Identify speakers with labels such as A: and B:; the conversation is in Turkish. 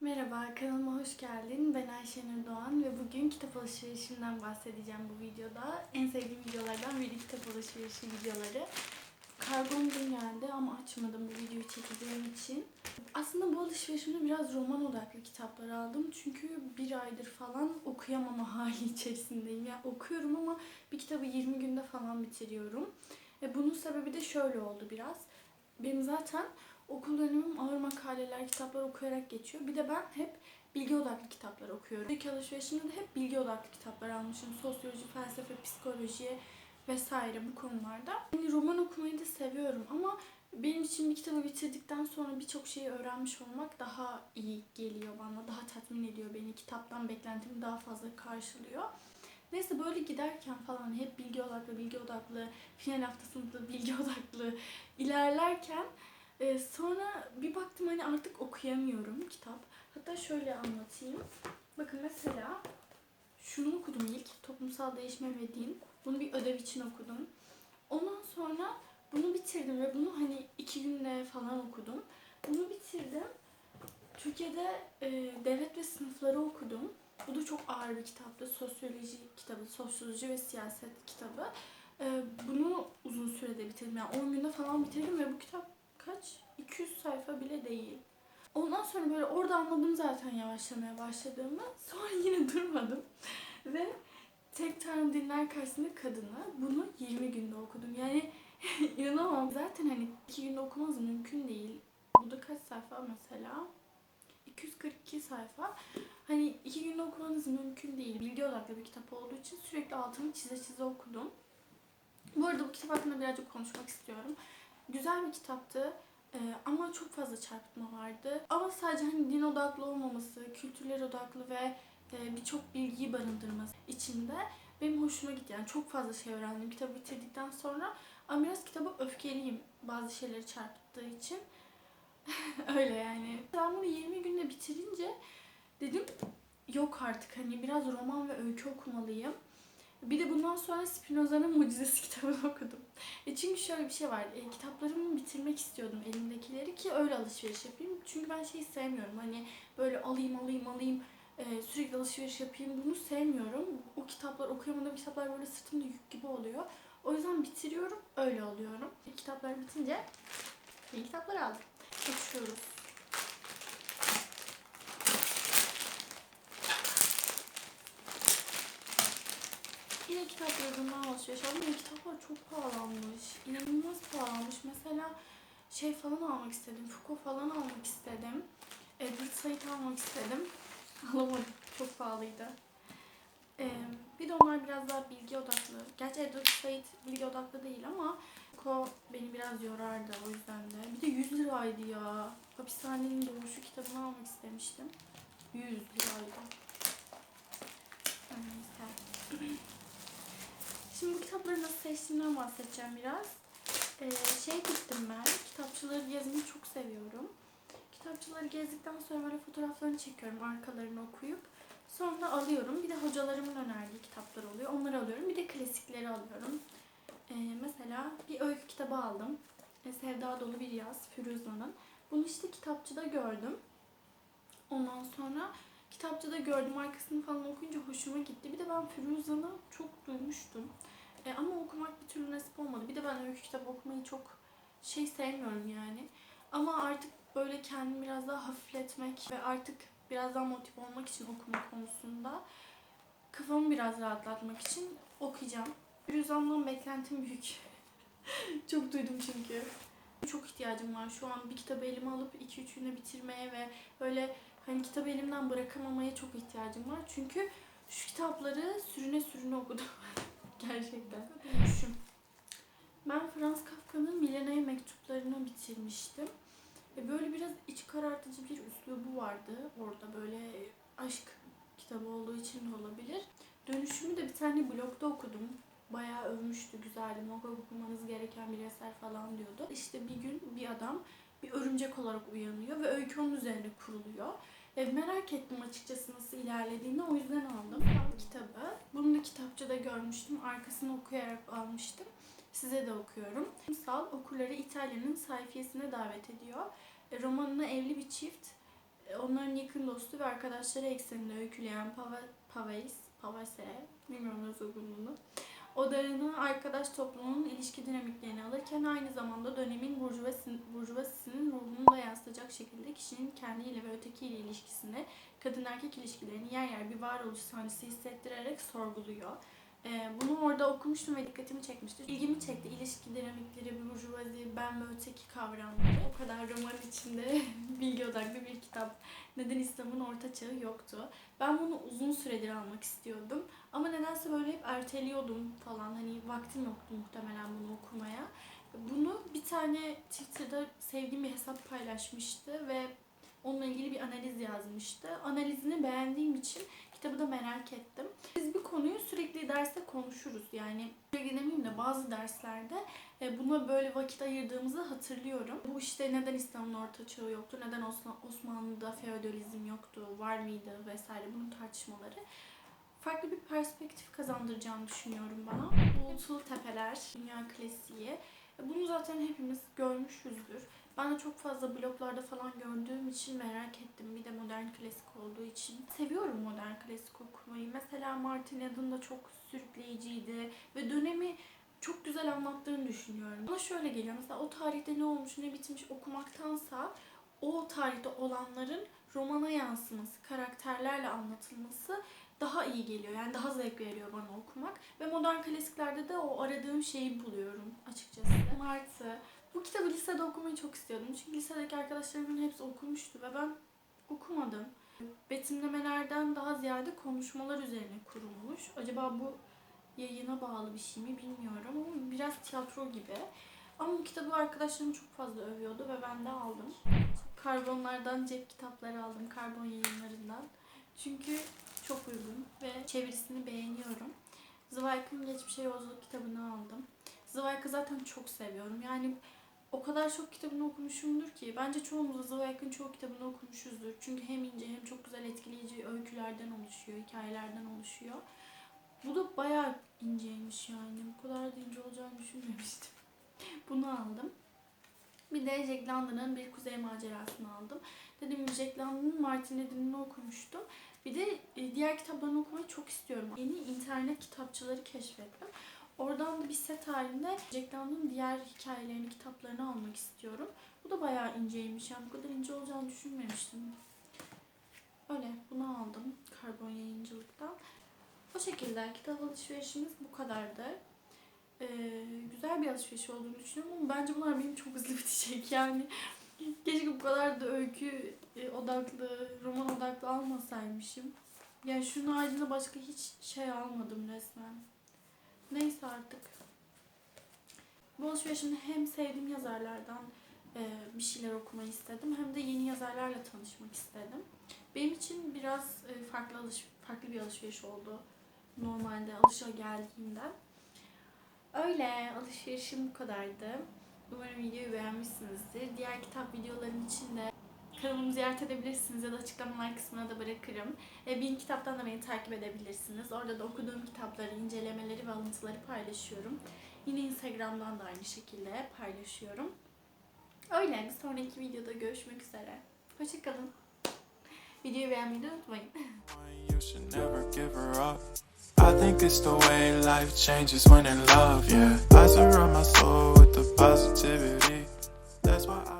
A: Merhaba, kanalıma hoş geldin. Ben Ayşenur Doğan ve bugün kitap alışverişimden bahsedeceğim bu videoda. En sevdiğim videolardan biri kitap alışverişi videoları. Kargom dün geldi ama açmadım bu videoyu çekeceğim için. Aslında bu alışverişimde biraz roman odaklı kitaplar aldım. Çünkü bir aydır falan okuyamama hali içerisindeyim. Yani okuyorum ama bir kitabı 20 günde falan bitiriyorum. E bunun sebebi de şöyle oldu biraz. Benim zaten okul dönemim ağır makaleler, kitaplar okuyarak geçiyor. Bir de ben hep bilgi odaklı kitaplar okuyorum. İlk alışverişimde de hep bilgi odaklı kitaplar almışım. Sosyoloji, felsefe, psikoloji vesaire bu konularda. Yani roman okumayı da seviyorum ama benim için bir kitabı bitirdikten sonra birçok şeyi öğrenmiş olmak daha iyi geliyor bana. Daha tatmin ediyor beni. Kitaptan beklentimi daha fazla karşılıyor. Neyse böyle giderken falan hep bilgi odaklı, bilgi odaklı, final haftasında bilgi odaklı ilerlerken e, sonra bir baktım hani artık okuyamıyorum kitap. Hatta şöyle anlatayım. Bakın mesela şunu okudum ilk. Toplumsal değişme ve din. Bunu bir ödev için okudum. Ondan sonra bunu bitirdim ve bunu hani iki günde falan okudum. Bunu bitirdim. Türkiye'de e, devlet ve sınıfları okudum. Bu da çok ağır bir kitaptı. Sosyoloji kitabı, sosyoloji ve siyaset kitabı. E, bunu uzun sürede bitirdim. Yani 10 günde falan bitirdim ve bu kitap kaç? 200 sayfa bile değil. Ondan sonra böyle orada anladım zaten yavaşlamaya başladığımı. Sonra yine durmadım. Ve Tek Tanrı Dinler Karşısında Kadını bunu 20 günde okudum. Yani inanamam. Zaten hani 2 günde okumanız mümkün değil. Bu da kaç sayfa mesela? 242 sayfa. Hani iki günde okumanız mümkün değil. Bilgi odaklı bir kitap olduğu için sürekli altını çize çize okudum. Bu arada bu kitap hakkında birazcık konuşmak istiyorum. Güzel bir kitaptı. Ee, ama çok fazla çarpıtma vardı. Ama sadece hani din odaklı olmaması, kültürler odaklı ve e, birçok bilgiyi barındırması içinde benim hoşuma gitti. Yani çok fazla şey öğrendim kitabı bitirdikten sonra. Ama biraz kitaba öfkeliyim bazı şeyleri çarpıttığı için. Öyle yani. Ben bunu 20 günde bitirince dedim yok artık hani biraz roman ve öykü okumalıyım. Bir de bundan sonra Spinoza'nın Mucizesi kitabını okudum. E çünkü şöyle bir şey var. E, kitaplarımı bitirmek istiyordum elimdekileri ki öyle alışveriş yapayım. Çünkü ben şeyi sevmiyorum. Hani böyle alayım alayım alayım e, sürekli alışveriş yapayım. Bunu sevmiyorum. O kitaplar okuyamadığım kitaplar böyle sırtımda yük gibi oluyor. O yüzden bitiriyorum. Öyle oluyorum. Kitaplar bitince yeni kitaplar aldım. Geçiyoruz. Yine kitaplarından alışveriş aldım. Yine kitaplar çok pahalanmış. İnanılmaz pahalanmış. Mesela şey falan almak istedim. Foucault falan almak istedim. Edward Said almak istedim. Alamadım. Çok pahalıydı. Ee, bir de onlar biraz daha bilgi odaklı. Gerçi Edward Said bilgi odaklı değil ama Foucault beni biraz yorardı o yüzden de. Bir de 100 liraydı ya. Hapishanenin Doğuşu kitabını almak istemiştim. 100 liraydı. Neyse. Şimdi bu kitapları nasıl seçtiğimden bahsedeceğim biraz. Ee, şey gittim ben, kitapçıları gezmeyi çok seviyorum. Kitapçıları gezdikten sonra böyle fotoğraflarını çekiyorum, arkalarını okuyup. Sonra alıyorum. Bir de hocalarımın önerdiği kitaplar oluyor. Onları alıyorum. Bir de klasikleri alıyorum. Ee, mesela bir öykü kitabı aldım. E, Sevda Dolu Bir Yaz, Firuza'nın. Bunu işte kitapçıda gördüm. Ondan sonra kitapçıda gördüm. Arkasını falan okuyunca hoşuma gitti. Bir de ben Firuza'nı çok duymuştum. E, ama okumak bir türlü nasip olmadı. Bir de ben öykü kitabı okumayı çok şey sevmiyorum yani. Ama artık böyle kendimi biraz daha hafifletmek ve artık biraz daha motive olmak için okuma konusunda kafamı biraz rahatlatmak için okuyacağım. Firuza'ndan beklentim büyük. çok duydum çünkü. Çok ihtiyacım var şu an bir kitabı elime alıp 2-3 günde bitirmeye ve böyle hani kitabı elimden bırakamamaya çok ihtiyacım var. Çünkü şu kitapları sürüne sürüne okudum. Gerçekten. Düşün. Ben Franz Kafka'nın Milena'ya mektuplarını bitirmiştim. Böyle biraz iç karartıcı bir üslubu vardı. Orada böyle aşk kitabı olduğu için de olabilir. Dönüşümü de bir tane blogda okudum. Bayağı övmüştü, güzeldi. Muhakkak okumanız gereken bir eser falan diyordu. İşte bir gün bir adam bir örümcek olarak uyanıyor ve öykü onun üzerine kuruluyor. E, merak ettim açıkçası nasıl ilerlediğini o yüzden aldım. Aldım kitabı. Bunu da kitapçıda görmüştüm. Arkasını okuyarak almıştım. Size de okuyorum. Kumsal okurları İtalya'nın sayfiyesine davet ediyor. Romanını evli bir çift, e, onların yakın dostu ve arkadaşları ekseninde öyküleyen Pava, Pavais, Pavase, bilmiyorum nasıl okunduğunu. Odarını arkadaş toplumunun ilişki dinamiklerini alırken aynı zamanda dönemin burjuvasi- burjuvasisinin ruhunu da yansıtacak şekilde kişinin kendiyle ve ötekiyle ilişkisini, kadın erkek ilişkilerini yer yer bir varoluş sancısı hissettirerek sorguluyor. Ee, bunu orada okumuştum ve dikkatimi çekmişti. İlgimi çekti. İlişki dinamikleri, burjuvazi, ben ve öteki kavramları. O kadar roman içinde bilgi odaklı bir kitap. Neden İslam'ın orta çağı yoktu. Ben bunu uzun süredir almak istiyordum. Ama nedense böyle hep erteliyordum falan. Hani vaktim yoktu muhtemelen bunu okumaya. Bunu bir tane Twitter'da sevdiğim bir hesap paylaşmıştı ve onunla ilgili bir analiz yazmıştı. Analizini beğendiğim için kitabı da merak ettim. Biz bir konuyu sürekli derste konuşuruz. Yani sürekli demeyeyim de bazı derslerde e, buna böyle vakit ayırdığımızı hatırlıyorum. Bu işte neden İslam'ın orta çağı yoktu, neden Osman- Osmanlı'da feodalizm yoktu, var mıydı vesaire bunun tartışmaları farklı bir perspektif kazandıracağını düşünüyorum bana. Uğultulu Tepeler, Dünya Klasiği. Bunu zaten hepimiz görmüşüzdür. Ben de çok fazla bloglarda falan gördüğüm için merak ettim. Bir de modern klasik olduğu için. Seviyorum modern klasik okumayı. Mesela Martin Eden da çok sürükleyiciydi ve dönemi çok güzel anlattığını düşünüyorum. Bana şöyle geliyor. Mesela o tarihte ne olmuş ne bitmiş okumaktansa o tarihte olanların romana yansıması, karakterlerle anlatılması daha iyi geliyor. Yani daha zevk veriyor bana okumak. Ve modern klasiklerde de o aradığım şeyi buluyorum açıkçası. Martı. Bu kitabı lisede okumayı çok istiyordum. Çünkü lisedeki arkadaşlarımın hepsi okumuştu ve ben okumadım. Betimlemelerden daha ziyade konuşmalar üzerine kurulmuş. Acaba bu yayına bağlı bir şey mi bilmiyorum ama biraz tiyatro gibi. Ama bu kitabı arkadaşlarım çok fazla övüyordu ve ben de aldım. Karbonlardan cep kitapları aldım, karbon yayınlarından. Çünkü çok uygun ve çevirisini beğeniyorum. Zweig'ın Geçmişe Yolculuk kitabını aldım. Zweig'ı zaten çok seviyorum. Yani o kadar çok kitabını okumuşumdur ki bence çoğumuz Zweig'ın çoğu kitabını okumuşuzdur. Çünkü hem ince hem çok güzel etkileyici öykülerden oluşuyor, hikayelerden oluşuyor. Bu da bayağı inceymiş yani. Bu kadar da ince olacağını düşünmemiştim. Bunu aldım. Bir de Jack London'ın Bir Kuzey Macerası'nı aldım. Dediğim gibi Jack London'ın Martin Eden'ini okumuştum. Bir de e, diğer kitaplarını okumayı çok istiyorum. Yeni internet kitapçıları keşfettim. Oradan da bir set halinde Jack London'ın diğer hikayelerini, kitaplarını almak istiyorum. Bu da bayağı inceymiş. Yani bu kadar ince olacağını düşünmemiştim. Öyle bunu aldım karbon yayıncılıktan. O şekilde kitap alışverişimiz bu kadardı. Ee, güzel bir alışveriş olduğunu düşünüyorum ama bence bunlar benim çok hızlı bitecek yani. Keşke bu kadar da öykü e, odaklı, roman odaklı almasaymışım. Yani şunun haricinde başka hiç şey almadım resmen. Neyse artık. Bu alışverişimde hem sevdiğim yazarlardan e, bir şeyler okumayı istedim hem de yeni yazarlarla tanışmak istedim. Benim için biraz e, farklı alış farklı bir alışveriş oldu normalde alışa geldiğimden. Öyle alışverişim bu kadardı. Umarım videoyu beğenmişsinizdir. Diğer kitap videolarım için de kanalımı ziyaret edebilirsiniz ya da açıklamalar kısmına da bırakırım. E, Bin kitaptan da beni takip edebilirsiniz. Orada da okuduğum kitapları, incelemeleri ve alıntıları paylaşıyorum. Yine Instagram'dan da aynı şekilde paylaşıyorum. Öyle sonraki videoda görüşmek üzere. Hoşçakalın. Videoyu beğenmeyi de unutmayın.
B: I think it's the way life changes when in love, yeah. I surround my soul with the positivity. That's why I.